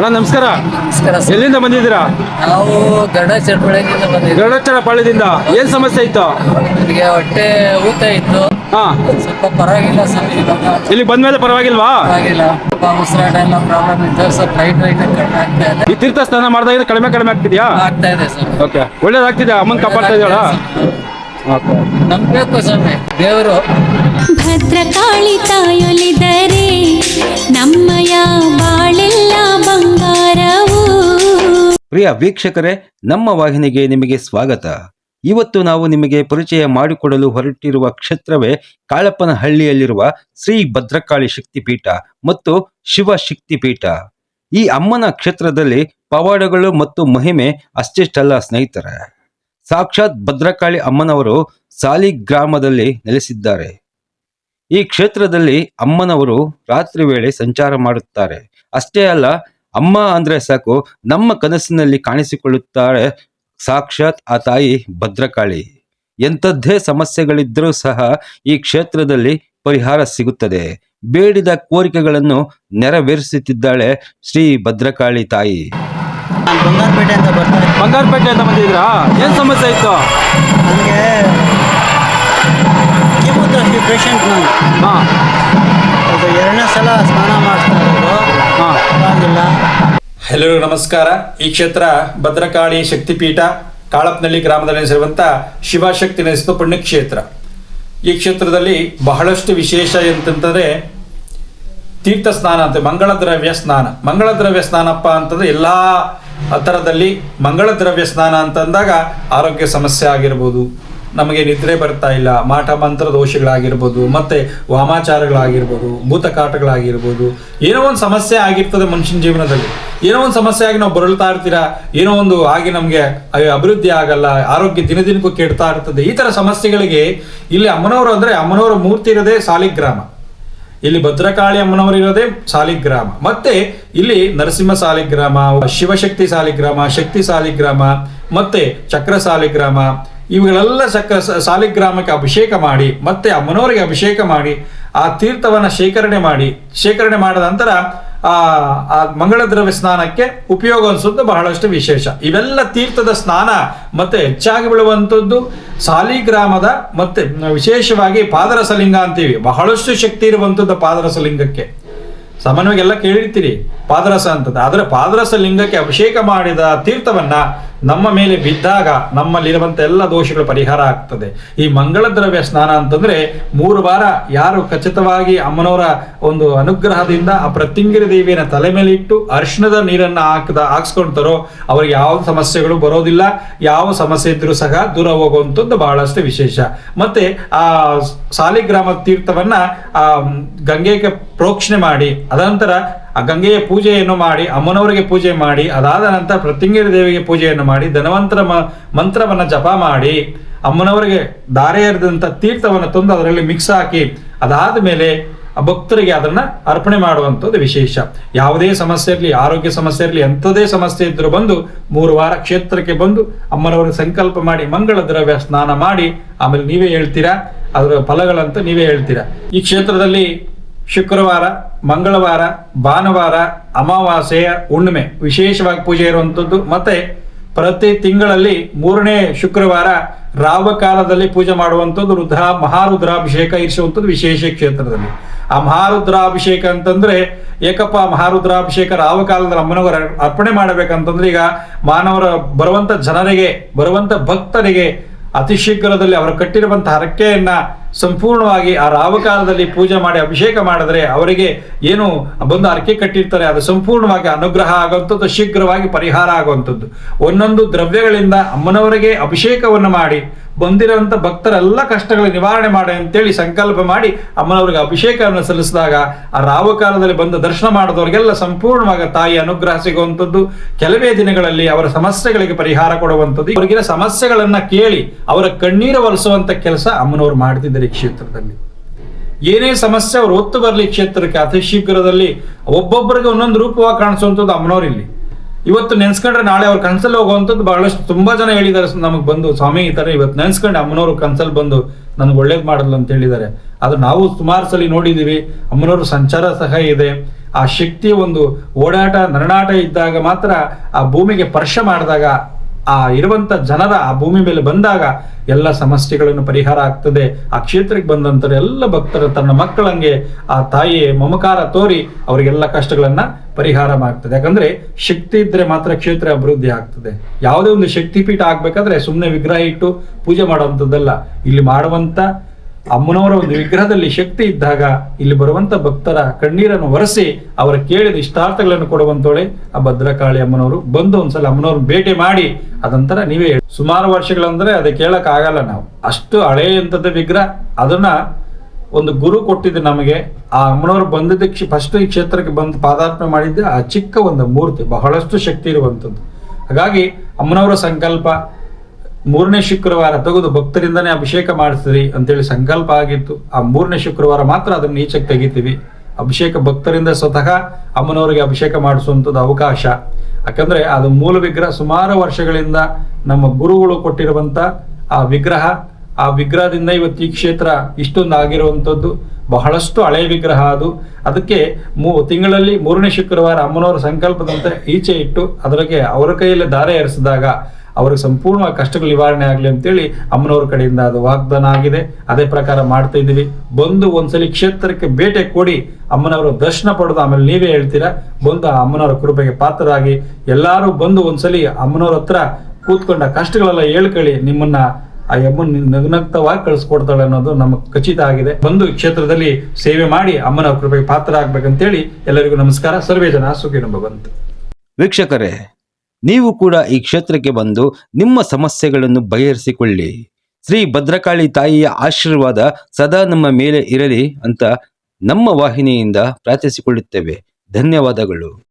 ಅಣ್ಣ ನಮಸ್ಕಾರ. ನಮಸ್ಕಾರ ಸರ್. ಎಲ್ಲಿಂದ ಬಂದಿದ್ದೀರಾ? ನಾವು ಗರಡ ಬಂದಿದ್ವಿ ಪಾಳ್ಯದಿಂದ ಏನ್ ಸಮಸ್ಯೆ ಇತ್ತು? ನಿಮಗೆ ಹೊಟ್ಟೆ ಊತ ಇತ್ತು. ಹಾ. ಸ್ವಲ್ಪ ಪರವಾಗಿಲ್ಲ ಸರ್ ಇವಾಗ. ಇಲ್ಲಿ ಬಂದ್ಮೇಲೆ ಪರವಾಗಿಲ್ವಾ? ಪರವಾಗಿಲ್ಲ. ಸ್ವಲ್ಪ ಉಸಿರಾಟ ಎಲ್ಲ ಪ್ರಾಬ್ಲಮ್ ಇತ್ತು. ಸ್ವಲ್ಪ ಲೈಟ್ ಲೈಟ್ ಕಡಿಮೆ ಆಗ್ತಾ ಇದೆ. ಈ ತೀರ್ಥ ಸ್ನಾನ ಮಾಡಿದಾಗ ಕಡಿಮೆ ಕಡಿಮೆ ಆಗ್ತಿದ್ಯಾ? ಆಗ್ತಾ ಇದೆ ಸರ್. ಓಕೆ ಒಳ್ಳೇದಾಗ್ತಿದ್ಯಾ ಅಮ್ಮನ್ ಕಾಪಾಡ್ತಾ ಇದೀವಳ ಓಕೆ ನಂಬಬೇಕು ಸ್ವಾಮಿ. ದೇವರು. ಭದ್ರಕಾಳಿ ತಾಯೊಲಿದರೆ ಪ್ರಿಯ ವೀಕ್ಷಕರೇ, ನಮ್ಮ ವಾಹಿನಿಗೆ ನಿಮಗೆ ಸ್ವಾಗತ. ಇವತ್ತು ನಾವು ನಿಮಗೆ ಪರಿಚಯ ಮಾಡಿಕೊಡಲು ಹೊರಟಿರುವ ಕ್ಷೇತ್ರವೇ ಕಾಳಪ್ಪನಹಳ್ಳಿಯಲ್ಲಿರುವ ಶ್ರೀ ಭದ್ರಕಾಳಿ ಶಕ್ತಿಪೀಠ ಮತ್ತು ಶಿವ ಶಕ್ತಿಪೀಠ. ಈ ಅಮ್ಮನ ಕ್ಷೇತ್ರದಲ್ಲಿ ಪವಾಡಗಳು ಮತ್ತು ಮಹಿಮೆ ಅಷ್ಟಿಷ್ಟಲ್ಲ ಸ್ನೇಹಿತರೆ. ಸಾಕ್ಷಾತ್ ಭದ್ರಕಾಳಿ ಅಮ್ಮನವರು ಸಾಲಿ ಗ್ರಾಮದಲ್ಲಿ ನೆಲೆಸಿದ್ದಾರೆ. ಈ ಕ್ಷೇತ್ರದಲ್ಲಿ ಅಮ್ಮನವರು ರಾತ್ರಿ ವೇಳೆ ಸಂಚಾರ ಮಾಡುತ್ತಾರೆ. ಅಷ್ಟೇ ಅಲ್ಲ ಅಮ್ಮ ಅಂದ್ರೆ ಸಾಕು ನಮ್ಮ ಕನಸಿನಲ್ಲಿ ಕಾಣಿಸಿಕೊಳ್ಳುತ್ತಾಳೆ ಸಾಕ್ಷಾತ್ ಆ ತಾಯಿ ಭದ್ರಕಾಳಿ. ಎಂಥದ್ದೇ ಸಮಸ್ಯೆಗಳಿದ್ದರೂ ಸಹ ಈ ಕ್ಷೇತ್ರದಲ್ಲಿ ಪರಿಹಾರ ಸಿಗುತ್ತದೆ. ಬೇಡಿದ ಕೋರಿಕೆಗಳನ್ನು ನೆರವೇರಿಸುತ್ತಿದ್ದಾಳೆ ಶ್ರೀ ಭದ್ರಕಾಳಿ ತಾಯಿ. ಬಂಗಾರಪೇಟೆ ಅಂತ ಬರ್ತಾ ಬಂಗಾರಪೇಟೆ ಅಂತ ಬಂದಿದ್ರಾ ಏನ್ ಸಮಸ್ಯೆ ಇತ್ತು? ನನಗೆ ಕೀಮೋಥೆರಪಿ ಪೇಷಂಟ್ ನಾನು. ಹಾ. ಅದು ಎರಡನೇ ಸಲ ಸ್ನಾನ ಮಾಡಿಸ್ತಾ ಇರೋದು. ಹಾ ಪರವಾಗಿಲ್ಲ ಎಲ್ಲರಿಗೂ ನಮಸ್ಕಾರ. ಈ ಕ್ಷೇತ್ರ ಭದ್ರಕಾಳಿ ಶಕ್ತಿಪೀಠ ಕಾಳಪ್ನಳ್ಳಿ ಗ್ರಾಮದಲ್ಲಿ ನೆಲೆಸಿರುವಂಥ ಶಿವಶಕ್ತಿ ನೆಲೆಸಿದ ಪುಣ್ಯಕ್ಷೇತ್ರ ಈ ಕ್ಷೇತ್ರದಲ್ಲಿ ಬಹಳಷ್ಟು ವಿಶೇಷ ಎಂತಂತಂದ್ರೆ ತೀರ್ಥ ಸ್ನಾನ ಅಂತ, ಮಂಗಳ ದ್ರವ್ಯ ಸ್ನಾನ. ಮಂಗಳ ದ್ರವ್ಯ ಸ್ನಾನಪ್ಪ ಅಂತಂದ್ರೆ ಎಲ್ಲಾ ಥರದಲ್ಲಿ ಮಂಗಳ ದ್ರವ್ಯ ಸ್ನಾನ ಅಂತಂದಾಗ ಆರೋಗ್ಯ ಸಮಸ್ಯೆ ಆಗಿರ್ಬೋದು. ನಮಗೆ ನಿದ್ರೆ ಬರ್ತಾ ಇಲ್ಲ. ಮಾಟ ಮಂತ್ರ ದೋಷಗಳಾಗಿರ್ಬೋದು, ಮತ್ತೆ ವಾಮಾಚಾರಗಳಾಗಿರ್ಬೋದು, ಭೂತಕಾಟಗಳಾಗಿರ್ಬೋದು, ಏನೋ ಒಂದು ಸಮಸ್ಯೆ ಆಗಿರ್ತದೆ ಮನುಷ್ಯನ ಜೀವನದಲ್ಲಿ. ಏನೋ ಒಂದು ಸಮಸ್ಯೆ ಆಗಿ ನಾವು ಬರಳ್ತಾ ಇರ್ತೀರಾ? ಏನೋ ಒಂದು ಆಗಿ ನಮಗೆ ಅಭಿವೃದ್ಧಿ ಆಗಲ್ಲ, ಆರೋಗ್ಯ ದಿನ ದಿನಕ್ಕೂ ಕೆಡ್ತಾ ಇರ್ತದೆ. ಈ ತರ ಸಮಸ್ಯೆಗಳಿಗೆ ಇಲ್ಲಿ ಅಮ್ಮನವರು ಅಂದ್ರೆ ಅಮ್ಮನವರ ಮೂರ್ತಿ ಇರೋದೇ ಸಾಲಿಗ್ರಾಮ. ಇಲ್ಲಿ ಭದ್ರಕಾಳಿ ಅಮ್ಮನವರು ಇರೋದೇ ಸಾಲಿಗ್ರಾಮ. ಮತ್ತೆ ಇಲ್ಲಿ ನರಸಿಂಹ ಸಾಲಿಗ್ರಾಮ, ಶಿವಶಕ್ತಿ ಸಾಲಿಗ್ರಾಮ, ಶಕ್ತಿ ಸಾಲಿಗ್ರಾಮ, ಮತ್ತೆ ಚಕ್ರ ಸಾಲಿಗ್ರಾಮ ಇವುಗಳೆಲ್ಲ ಸಕ್ಕ ಸಾಲಿಗ್ರಾಮಕ್ಕೆ ಅಭಿಷೇಕ ಮಾಡಿ, ಮತ್ತೆ ಅಮ್ಮನವರಿಗೆ ಅಭಿಷೇಕ ಮಾಡಿ, ಆ ತೀರ್ಥವನ್ನ ಶೇಖರಣೆ ಮಾಡಿ, ಶೇಖರಣೆ ಮಾಡಿದ ನಂತರ ಆ ಮಂಗಳ ದ್ರವ್ಯ ಸ್ನಾನಕ್ಕೆ ಉಪಯೋಗ ಅನಿಸೋದು ಬಹಳಷ್ಟು ವಿಶೇಷ. ಇವೆಲ್ಲ ತೀರ್ಥದ ಸ್ನಾನ ಮತ್ತೆ ಹೆಚ್ಚಾಗಿ ಬೀಳುವಂಥದ್ದು ಸಾಲಿಗ್ರಾಮದ ಮತ್ತೆ ವಿಶೇಷವಾಗಿ ಪಾದರಸಲಿಂಗ ಅಂತೀವಿ ಬಹಳಷ್ಟು ಶಕ್ತಿ ಇರುವಂಥದ್ದು ಪಾದರಸಲಿಂಗಕ್ಕೆ. ಸಾಮಾನ್ಯವಾಗಿ ಎಲ್ಲ ಕೇಳಿರ್ತೀರಿ ಪಾದರಸ ಅಂತದ್ದು. ಆದರೆ ಪಾದರಸ ಲಿಂಗಕ್ಕೆ ಅಭಿಷೇಕ ಮಾಡಿದ ತೀರ್ಥವನ್ನ ನಮ್ಮ ಮೇಲೆ ಬಿದ್ದಾಗ ನಮ್ಮಲ್ಲಿರುವಂಥ ಎಲ್ಲ ದೋಷಗಳು ಪರಿಹಾರ ಆಗ್ತದೆ. ಈ ಮಂಗಳ ದ್ರವ್ಯ ಸ್ನಾನ ಅಂತಂದ್ರೆ ಮೂರು ವಾರ ಯಾರು ಖಚಿತವಾಗಿ ಅಮ್ಮನವರ ಒಂದು ಅನುಗ್ರಹದಿಂದ ಆ ಪ್ರತಿಂಗಿರಿ ದೇವಿಯನ್ನು ತಲೆ ಮೇಲೆ ಇಟ್ಟು ಅರಿಶಿಣದ ನೀರನ್ನು ಹಾಕದ ಹಾಕ್ಸ್ಕೊಳ್ತಾರೋ ಅವ್ರಿಗೆ ಯಾವ ಸಮಸ್ಯೆಗಳು ಬರೋದಿಲ್ಲ. ಯಾವ ಸಮಸ್ಯೆ ಇದ್ರೂ ಸಹ ದೂರ ಹೋಗುವಂಥದ್ದು ಬಹಳಷ್ಟು ವಿಶೇಷ. ಮತ್ತೆ ಆ ಸಾಲಿಗ್ರಾಮ ತೀರ್ಥವನ್ನ ಆ ಗಂಗೆಗೆ ಪ್ರೋಕ್ಷಣೆ ಮಾಡಿ, ಅದನಂತರ ಆ ಗಂಗೆಯ ಪೂಜೆಯನ್ನು ಮಾಡಿ, ಅಮ್ಮನವರಿಗೆ ಪೂಜೆ ಮಾಡಿ, ಅದಾದ ನಂತರ ಪ್ರತಿಂಗೇರಿ ದೇವಿಗೆ ಪೂಜೆಯನ್ನು ಮಾಡಿ, ಧನವಂತರ ಮ, ಮಂತ್ರವನ್ನ ಜಪ ಮಾಡಿ, ಅಮ್ಮನವರಿಗೆ ದಾರೆ ಎರೆದಂಥ ತೀರ್ಥವನ್ನು ತಂದು ಅದರಲ್ಲಿ ಮಿಕ್ಸ್ ಹಾಕಿ, ಅದಾದ ಮೇಲೆ ಆ ಭಕ್ತರಿಗೆ ಅದನ್ನ ಅರ್ಪಣೆ ಮಾಡುವಂಥದ್ದು ವಿಶೇಷ. ಯಾವುದೇ ಸಮಸ್ಯೆ ಇರಲಿ, ಆರೋಗ್ಯ ಸಮಸ್ಯೆ ಇರಲಿ, ಎಂಥದೇ ಸಮಸ್ಯೆ ಇದ್ದರೂ ಬಂದು ಮೂರು ವಾರ ಕ್ಷೇತ್ರಕ್ಕೆ ಬಂದು ಅಮ್ಮನವರಿಗೆ ಸಂಕಲ್ಪ ಮಾಡಿ, ಮಂಗಳ ದ್ರವ್ಯ ಸ್ನಾನ ಮಾಡಿ, ಆಮೇಲೆ ನೀವೇ ಹೇಳ್ತೀರಾ? ಅದರ ಫಲಗಳಂತ ನೀವೇ ಹೇಳ್ತೀರಾ? ಈ ಕ್ಷೇತ್ರದಲ್ಲಿ ಶುಕ್ರವಾರ ಮಂಗಳವಾರ, ಭಾನುವಾರ, ಅಮಾವಾಸ್ಯೆಯ ಹುಣ್ಣಿಮೆ. ವಿಶೇಷವಾಗಿ ಪೂಜೆ ಇರುವಂಥದ್ದು ಮತ್ತೆ ಪ್ರತಿ ತಿಂಗಳಲ್ಲಿ ಮೂರನೇ ಶುಕ್ರವಾರ ರಾವಕಾಲದಲ್ಲಿ ಪೂಜೆ ಮಾಡುವಂಥದ್ದು ರುದ್ರ, ಮಹಾರುದ್ರಾಭಿಷೇಕ ಇರಿಸುವಂಥದ್ದು ವಿಶೇಷ ಕ್ಷೇತ್ರದಲ್ಲಿ. ಆ ಮಹಾರುದ್ರಾಭಿಷೇಕ ಅಂತಂದ್ರೆ ಏಕಪ್ಪ ಮಹಾರುದ್ರಾಭಿಷೇಕ ರಾವಕಾಲದಲ್ಲಿ ಅಮ್ಮನವರ ಅರ್ಪಣೆ ಮಾಡಬೇಕಂತಂದ್ರೆ ಈಗ ಮಾನವರ ಬರುವಂತ ಜನರಿಗೆ, ಬರುವಂತ ಭಕ್ತರಿಗೆ ಅತಿ ಶೀಘ್ರದಲ್ಲಿ ಅವರು ಕಟ್ಟಿರುವಂತಹ ಹರಕೆಯನ್ನ ಸಂಪೂರ್ಣವಾಗಿ ಆ ರಾವಕಾಲದಲ್ಲಿ ಪೂಜೆ ಮಾಡಿ ಅಭಿಷೇಕ ಮಾಡಿದ್ರೆ ಅವರಿಗೆ ಏನು ಬಂದು ಹರಕೆ ಕಟ್ಟಿರ್ತಾರೆ, ಅದು ಸಂಪೂರ್ಣವಾಗಿ ಅನುಗ್ರಹ ಆಗುವಂಥದ್ದು, ಶೀಘ್ರವಾಗಿ ಪರಿಹಾರ ಆಗುವಂಥದ್ದು. ಒಂದೊಂದು ದ್ರವ್ಯಗಳಿಂದ ಅಮ್ಮನವರಿಗೆ ಅಭಿಷೇಕವನ್ನು ಮಾಡಿ ಬಂದಿರುವಂತ ಭಕ್ತರೆಲ್ಲ ಕಷ್ಟಗಳ ನಿವಾರಣೆ ಮಾಡಿ ಅಂತೇಳಿ ಸಂಕಲ್ಪ ಮಾಡಿ ಅಮ್ಮನವ್ರಿಗೆ ಅಭಿಷೇಕವನ್ನು ಸಲ್ಲಿಸಿದಾಗ ಆ ರಾವಕಾಲದಲ್ಲಿ ಬಂದು ದರ್ಶನ ಮಾಡಿದವರಿಗೆಲ್ಲ ಸಂಪೂರ್ಣವಾಗಿ ತಾಯಿ ಅನುಗ್ರಹ ಸಿಗುವಂಥದ್ದು. ಕೆಲವೇ ದಿನಗಳಲ್ಲಿ ಅವರ ಸಮಸ್ಯೆಗಳಿಗೆ ಪರಿಹಾರ ಕೊಡುವಂಥದ್ದು. ಅವರಿಗಿನ ಸಮಸ್ಯೆಗಳನ್ನ ಕೇಳಿ ಅವರ ಕಣ್ಣೀರು ಒಲಿಸುವಂತ ಕೆಲಸ ಅಮ್ಮನವರು ಮಾಡ್ತಿದ್ದಾರೆ ಈ ಕ್ಷೇತ್ರದಲ್ಲಿ. ಏನೇ ಸಮಸ್ಯೆ ಅವರು ಒತ್ತು ಬರಲಿ ಕ್ಷೇತ್ರಕ್ಕೆ, ಅತಿ ಶೀಘ್ರದಲ್ಲಿ ಒಬ್ಬೊಬ್ಬರಿಗೆ ಒಂದೊಂದು ರೂಪವಾಗಿ ಕಾಣಿಸುವಂಥದ್ದು ಅಮ್ಮನವರಿಲ್ಲಿ ಇವತ್ತು ನೆನ್ಸ್ಕೊಂಡ್ರೆ ನಾಳೆ ಅವ್ರ ಕನ್ಸಲ್ಲಿ ಹೋಗುವಂಥದ್ದು ಬಹಳಷ್ಟು ತುಂಬಾ ಜನ ಹೇಳಿದ್ದಾರೆ ನಮಗೆ ಬಂದು. ಸ್ವಾಮಿ, ಈ ತರ ಇವತ್ತು ನೆನ್ಸ್ಕೊಂಡು ಅಮ್ಮನವರು ಕನ್ಸಲ್ ಬಂದು ನನಗೆ ಒಳ್ಳೇದು ಮಾಡಲ್ಲ ಅಂತ ಹೇಳಿದ್ದಾರೆ. ಅದು ನಾವು ಸುಮಾರು ಸಲ ನೋಡಿದೀವಿ, ಅಮ್ಮನವರು ಸಂಚಾರ ಸಹ ಇದೆ. ಆ ಶಕ್ತಿ ಒಂದು ಓಡಾಟ ನರಣಾಟ ಇದ್ದಾಗ ಮಾತ್ರ ಆ ಭೂಮಿಗೆ ಸ್ಪರ್ಶ ಮಾಡಿದಾಗ ಆ ಇರುವಂತ ಜನರ ಆ ಭೂಮಿ ಮೇಲೆ ಬಂದಾಗ ಎಲ್ಲ ಸಮಸ್ಯೆಗಳನ್ನು ಪರಿಹಾರ ಆಗ್ತದೆ. ಆ ಕ್ಷೇತ್ರಕ್ಕೆ ಬಂದಂತರ ಎಲ್ಲ ಭಕ್ತರು ತನ್ನ ಮಕ್ಕಳಂಗೆ, ಆ ತಾಯಿಯ ಮಮಕಾರ ತೋರಿ ಅವರಿಗೆಲ್ಲ ಕಷ್ಟಗಳನ್ನ ಪರಿಹಾರ ಮಾಡ್ತದೆ. ಯಾಕಂದ್ರೆ ಶಕ್ತಿ ಇದ್ರೆ ಮಾತ್ರ ಕ್ಷೇತ್ರ ಅಭಿವೃದ್ಧಿ ಆಗ್ತದೆ. ಯಾವುದೇ ಒಂದು ಶಕ್ತಿಪೀಠ ಆಗ್ಬೇಕಾದ್ರೆ ಸುಮ್ಮನೆ ವಿಗ್ರಹ ಇಟ್ಟು ಪೂಜೆ ಮಾಡುವಂಥದ್ದಲ್ಲ ಇಲ್ಲಿ ಮಾಡುವಂತ ಅಮ್ಮನವರ ಒಂದು ವಿಗ್ರಹದಲ್ಲಿ ಶಕ್ತಿ ಇದ್ದಾಗ ಇಲ್ಲಿ ಬರುವಂತ ಭಕ್ತರ ಕಣ್ಣೀರನ್ನು ಒರೆಸಿ ಅವರ ಕೇಳಿದ ಇಷ್ಟಾರ್ಥಗಳನ್ನು ಕೊಡುವಂತೋಳೆ ಆ ಭದ್ರಕಾಳಿ ಅಮ್ಮನವರು. ಬಂದು ಒಂದ್ಸಲ ಅಮ್ಮನವ್ರನ್ನ ಭೇಟಿ ಮಾಡಿ, ಅದಂತರ ನೀವೇ ಹೇಳಿ. ಸುಮಾರು ವರ್ಷಗಳಂದ್ರೆ ಅದು ಕೇಳಕ್ ಆಗಲ್ಲ ನಾವು. ಅಷ್ಟು ಹಳೆಯಂಥದ್ದು ವಿಗ್ರಹ, ಅದನ್ನ ಒಂದು ಗುರು ಕೊಟ್ಟಿದ್ದು ನಮಗೆ. ಆ ಅಮ್ಮನವರು ಬಂದಿದ್ದಕ್ಕೆ ಫಸ್ಟ್ ಈ ಕ್ಷೇತ್ರಕ್ಕೆ ಬಂದು ಪಾದಾರ್ಪಣೆ ಮಾಡಿದ್ದೆ. ಆ ಚಿಕ್ಕ ಒಂದು ಮೂರ್ತಿ, ಬಹಳಷ್ಟು ಶಕ್ತಿ ಇರುವಂಥದ್ದು. ಹಾಗಾಗಿ ಅಮ್ಮನವರ ಸಂಕಲ್ಪ ಮೂರನೇ ಶುಕ್ರವಾರ ತೆಗೆದು ಭಕ್ತರಿಂದನೇ ಅಭಿಷೇಕ ಮಾಡಿಸ್ರಿ ಅಂತೇಳಿ ಸಂಕಲ್ಪ ಆಗಿತ್ತು. ಆ ಮೂರನೇ ಶುಕ್ರವಾರ ಮಾತ್ರ ಅದನ್ನ ನೀಚಕ್ಕೆ ತೆಗಿತೀವಿ. ಅಭಿಷೇಕ ಭಕ್ತರಿಂದ ಸ್ವತಃ ಅಮ್ಮನವರಿಗೆ ಅಭಿಷೇಕ ಮಾಡಿಸುವಂಥದ್ದು ಅವಕಾಶ. ಯಾಕಂದ್ರೆ ಅದು ಮೂಲ ವಿಗ್ರಹ ಸುಮಾರು ವರ್ಷಗಳಿಂದ ನಮ್ಮ ಗುರುಗಳು ಕೊಟ್ಟಿರುವಂತ ಆ ವಿಗ್ರಹ, ಆ ವಿಗ್ರಹದಿಂದ ಇವತ್ತು ಈ ಕ್ಷೇತ್ರ ಇಷ್ಟೊಂದು ಆಗಿರುವಂಥದ್ದು, ಬಹಳಷ್ಟು ಹಳೆಯ ವಿಗ್ರಹ ಅದು. ಅದಕ್ಕೆ ಮೂ, ತಿಂಗಳಲ್ಲಿ ಮೂರನೇ ಶುಕ್ರವಾರ ಅಮ್ಮನವರ ಸಂಕಲ್ಪದಂತೆ ಈಚೆ ಇಟ್ಟು ಅದಕ್ಕೆ ಅವರ ಕೈಯಲ್ಲಿ ಧಾರೆ ಏರಿಸಿದಾಗ ಅವ್ರಿಗೆ ಸಂಪೂರ್ಣ ಕಷ್ಟಗಳು ನಿವಾರಣೆ ಆಗಲಿ ಅಂತೇಳಿ ಅಮ್ಮನವ್ರ ಕಡೆಯಿಂದ ಅದು ವಾಗ್ದಾನ ಆಗಿದೆ. ಅದೇ ಪ್ರಕಾರ ಮಾಡ್ತಾ ಇದ್ದೀವಿ. ಬಂದು ಒಂದ್ಸಲಿ ಕ್ಷೇತ್ರಕ್ಕೆ ಭೇಟಿ ಕೊಡಿ. ಅಮ್ಮನವರ ದರ್ಶನ ಪಡೆದು ಆಮೇಲೆ ನೀವೇ ಹೇಳ್ತೀರಾ? ಬಂದು ಆ ಅಮ್ಮನವರ ಕೃಪೆಗೆ ಪಾತ್ರರಾಗಿ. ಎಲ್ಲರೂ ಬಂದು ಒಂದ್ಸಲಿ ಅಮ್ಮನವ್ರ ಹತ್ರ ಕೂತ್ಕೊಂಡ ಕಷ್ಟಗಳೆಲ್ಲ ಹೇಳ್ಕೊಳ್ಳಿ. ನಿಮ್ಮನ್ನ ಆ ಅಮ್ಮನ ನಗ್ನಗ್ತವಾಗಿ ಕಳಿಸ್ಕೊಡ್ತಾಳೆ ಅನ್ನೋದು ನಮಗೆ ಖಚಿತ ಆಗಿದೆ ಬಂದು ಕ್ಷೇತ್ರದಲ್ಲಿ ಸೇವೆ ಮಾಡಿ ಅಮ್ಮನ ಕೃಪೆಗೆ ಪಾತ್ರ ಆಗ್ಬೇಕಂತೇಳಿ ಎಲ್ಲರಿಗೂ ನಮಸ್ಕಾರ ಸರ್ವೇ ಜನ ಸುಖಿನೊಬ್ಬ ಬಂತು ವೀಕ್ಷಕರೇ ನೀವು ಕೂಡ ಈ ಕ್ಷೇತ್ರಕ್ಕೆ ಬಂದು ನಿಮ್ಮ ಸಮಸ್ಯೆಗಳನ್ನು ಬಗೆಹರಿಸಿಕೊಳ್ಳಿ. ಶ್ರೀ ಭದ್ರಕಾಳಿ ತಾಯಿಯ ಆಶೀರ್ವಾದ ಸದಾ ನಮ್ಮ ಮೇಲೆ ಇರಲಿ ಅಂತ ನಮ್ಮ ವಾಹಿನಿಯಿಂದ ಪ್ರಾರ್ಥಿಸಿಕೊಳ್ಳುತ್ತೇವೆ. ಧನ್ಯವಾದಗಳು.